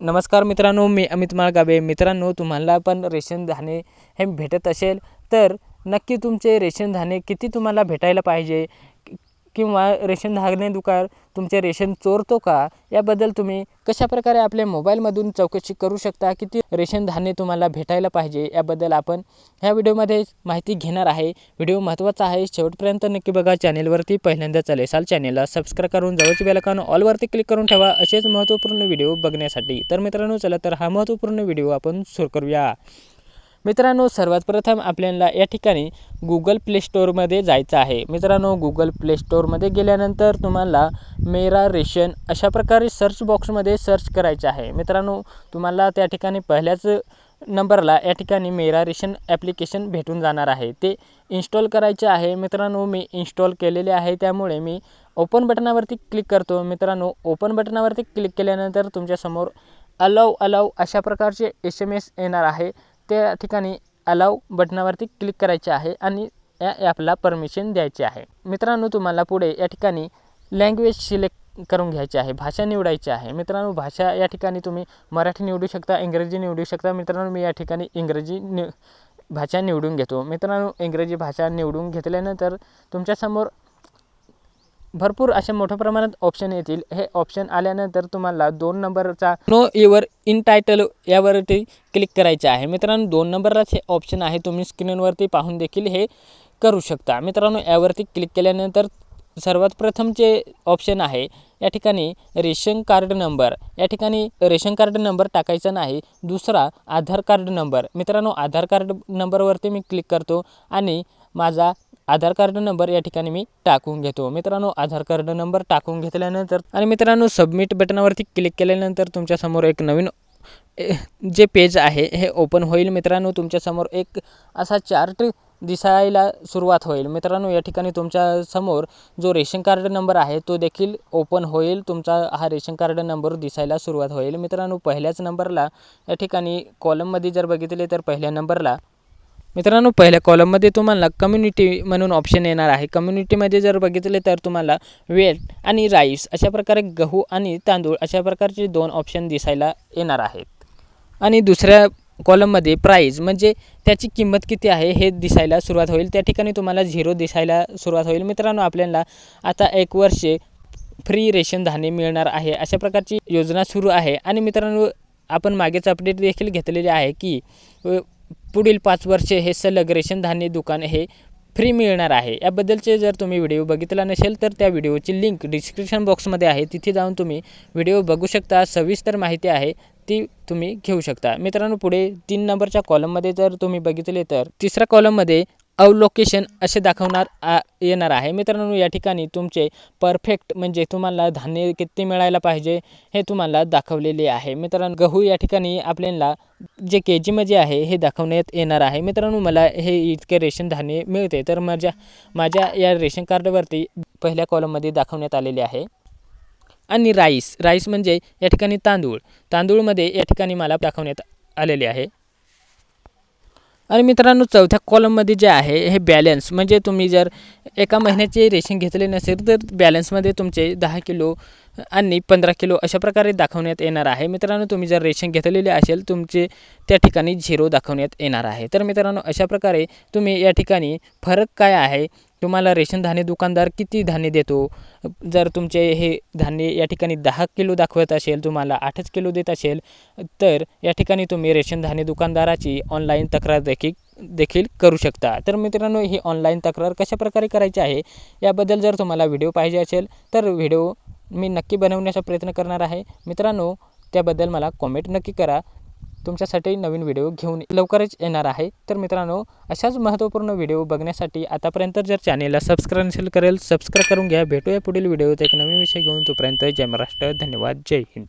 नमस्कार मित्रांनो मी अमित माळगाबे मित्रांनो तुम्हाला पण रेशन धाणे हे भेटत असेल तर नक्की तुमचे रेशन धाणे किती तुम्हाला भेटायला पाहिजे? किंवा रेशन धागणे दुकान तुमचे रेशन चोरतो का? याबद्दल तुम्ही कशाप्रकारे आपल्या मोबाईलमधून चौकशी करू शकता? किती रेशन धान्य तुम्हाला भेटायला पाहिजे? याबद्दल आपण ह्या व्हिडिओमध्ये माहिती घेणार आहे. व्हिडिओ महत्त्वाचा आहे. शेवटपर्यंत नक्की बघा. चॅनेलवरती पहिल्यांदा चालेल. साल चॅनेलला सबस्क्राईब करून जवळची बेलकान ऑलवरती क्लिक करून ठेवा. असेच महत्त्वपूर्ण व्हिडिओ बघण्यासाठी. तर मित्रांनो चला तर हा महत्त्वपूर्ण व्हिडिओ आपण सुरू करूया. मित्रांनो सर्वात प्रथम आपल्याला या ठिकाणी गुगल प्ले स्टोअरमध्ये जायचं आहे. मित्रांनो गुगल प्ले स्टोअरमध्ये गेल्यानंतर तुम्हाला मेरा रेशन अशा प्रकारे सर्च बॉक्समध्ये सर्च करायचं आहे. मित्रांनो तुम्हाला त्या ठिकाणी पहिल्याच नंबरला या ठिकाणी मेरा रेशन ॲप्लिकेशन भेटून जाणार आहे. ते इन्स्टॉल करायचे आहे. मित्रांनो मी इन्स्टॉल केलेले आहे. त्यामुळे मी ओपन बटनावरती क्लिक करतो. मित्रांनो ओपन बटनावरती क्लिक केल्यानंतर तुमच्यासमोर अलाव अलाव अशा प्रकारचे एस एम एस येणार आहे. त्या ठिकाणी अलाव बटनावरती क्लिक करायचे आहे आणि या ॲपला परमिशन द्यायची आहे. मित्रांनो तुम्हाला पुढे या ठिकाणी लँग्वेज सिलेक्ट करून घ्यायची आहे भाषा निवडायची आहे. मित्रांनो भाषा या ठिकाणी तुम्ही मराठी निवडू शकता इंग्रजी निवडू शकता. मित्रांनो मी या ठिकाणी इंग्रजी नि भाषा निवडून घेतो. मित्रांनो इंग्रजी भाषा निवडून घेतल्यानंतर तुमच्यासमोर भरपूर अशा मोठ्या प्रमाणात ऑप्शन येतील. हे ऑप्शन आल्यानंतर तुम्हाला दोन नंबरचा नो युअर इन टायटल यावरती क्लिक करायचे आहे. मित्रांनो दोन नंबरलाच हे ऑप्शन आहे. तुम्ही स्क्रीनवरती पाहून देखील हे करू शकता. मित्रांनो यावरती क्लिक केल्यानंतर सर्वात प्रथम जे ऑप्शन आहे या ठिकाणी रेशन कार्ड नंबर या ठिकाणी रेशन कार्ड नंबर टाकायचा नाही. दुसरा आधार कार्ड नंबर मित्रांनो आधार कार्ड नंबरवरती मी क्लिक करतो आणि माझा आधार कार्ड नंबर या ठिकाणी मी टाकून घेतो. मित्रांनो आधार कार्ड नंबर टाकून घेतल्यानंतर आणि मित्रांनो सबमिट बटनावरती क्लिक केल्यानंतर तुमच्यासमोर एक नवीन जे पेज आहे हे ओपन होईल. मित्रांनो तुमच्यासमोर एक असा चार्ट दिसायला सुरुवात होईल. मित्रांनो या ठिकाणी तुमच्यासमोर जो रेशन कार्ड नंबर आहे तो देखील ओपन होईल. तुमचा हा रेशन कार्ड नंबर दिसायला सुरुवात होईल. मित्रांनो पहिल्याच नंबरला या ठिकाणी कॉलममध्ये जर बघितले तर पहिल्या नंबरला मित्रांनो पहिल्या कॉलममध्ये तुम्हाला कम्युनिटी म्हणून ऑप्शन येणार आहे. कम्युनिटीमध्ये जर बघितले तर तुम्हाला वेट आणि राईस अशा प्रकारे गहू आणि तांदूळ अशा प्रकारचे दोन ऑप्शन दिसायला येणार आहेत. आणि दुसऱ्या कॉलममध्ये प्राईज म्हणजे त्याची किंमत किती आहे हे दिसायला सुरुवात होईल. त्या ठिकाणी तुम्हाला झिरो दिसायला सुरुवात होईल. मित्रांनो आपल्याला आता एक वर्षे फ्री रेशन धान्य मिळणार आहे. अशा प्रकारची योजना सुरू आहे. आणि मित्रांनो आपण मागेच अपडेट देखील घेतलेले आहे की पुढील पाच वर्षे हे सलग रेशन धान्य दुकान हे फ्री मिळणार आहे. याबद्दलचे जर तुम्ही व्हिडिओ बघितला नसेल तर त्या व्हिडिओची लिंक डिस्क्रिप्शन बॉक्समध्ये आहे. तिथे जाऊन तुम्ही व्हिडिओ बघू शकता. सविस्तर माहिती आहे ती तुम्ही घेऊ शकता. मित्रांनो पुढे तीन नंबरच्या कॉलममध्ये जर तुम्ही बघितले तर तिसऱ्या कॉलममध्ये अवलोकेशन असे दाखवणार आ येणार आहे. मित्रांनो या ठिकाणी तुमचे परफेक्ट म्हणजे तुम्हाला धान्य किती मिळायला पाहिजे हे तुम्हाला दाखवलेले आहे. मित्रांनो गहू या ठिकाणी आपल्याला जे के जीमध्ये आहे हे दाखवण्यात येणार आहे. मित्रांनो मला हे इतके रेशन धान्य मिळते तर माझ्या माझ्या या रेशन कार्डवरती पहिल्या कॉलममध्ये दाखवण्यात आलेले आहे. आणि राईस राईस म्हणजे या ठिकाणी तांदूळ. तांदूळमध्ये या ठिकाणी मला दाखवण्यात आलेले आहे. आणि मित्रांनो चौथ्या कॉलममध्ये जे आहे हे बॅलन्स म्हणजे तुम्ही जर एका महिन्याचे रेशन घेतले नसेल तर बॅलन्समध्ये तुमचे दहा किलो आणि पंधरा किलो अशा प्रकारे दाखवण्यात येणार आहे. मित्रांनो तुम्ही जर रेशन घेतलेले असेल तुमचे त्या ठिकाणी झिरो दाखवण्यात येणार आहे. तर मित्रांनो अशा प्रकारे तुम्ही या ठिकाणी फरक काय आहे तुम्हाला रेशन धान्य दुकानदार किती धान्य देतो? जर तुमचे हे धान्य या ठिकाणी दहा किलो दाखवत असेल तुम्हाला आठच किलो देत असेल तर या ठिकाणी तुम्ही रेशन धान्य दुकानदाराची ऑनलाईन तक्रार देखील देखील करू शकता. तर मित्रांनो ही ऑनलाईन तक्रार कशा प्रकारे करायची आहे? याबद्दल जर तुम्हाला व्हिडिओ पाहिजे असेल तर व्हिडिओ मी नक्की बनवण्याचा प्रयत्न करणार आहे. मित्रांनो त्याबद्दल मला कॉमेंट नक्की करा. तुमच्यासाठी नवीन व्हिडिओ घेऊन लवकरच येणार आहे. तर मित्रांनो अशाच महत्त्वपूर्ण व्हिडिओ बघण्यासाठी आतापर्यंत जर चॅनेलला सबस्क्राईब नसेल करेल सबस्क्राईब करून घ्या. भेटूया पुढील व्हिडिओत एक नवीन विषय घेऊन. तोपर्यंत जय महाराष्ट्र. धन्यवाद. जय हिंद.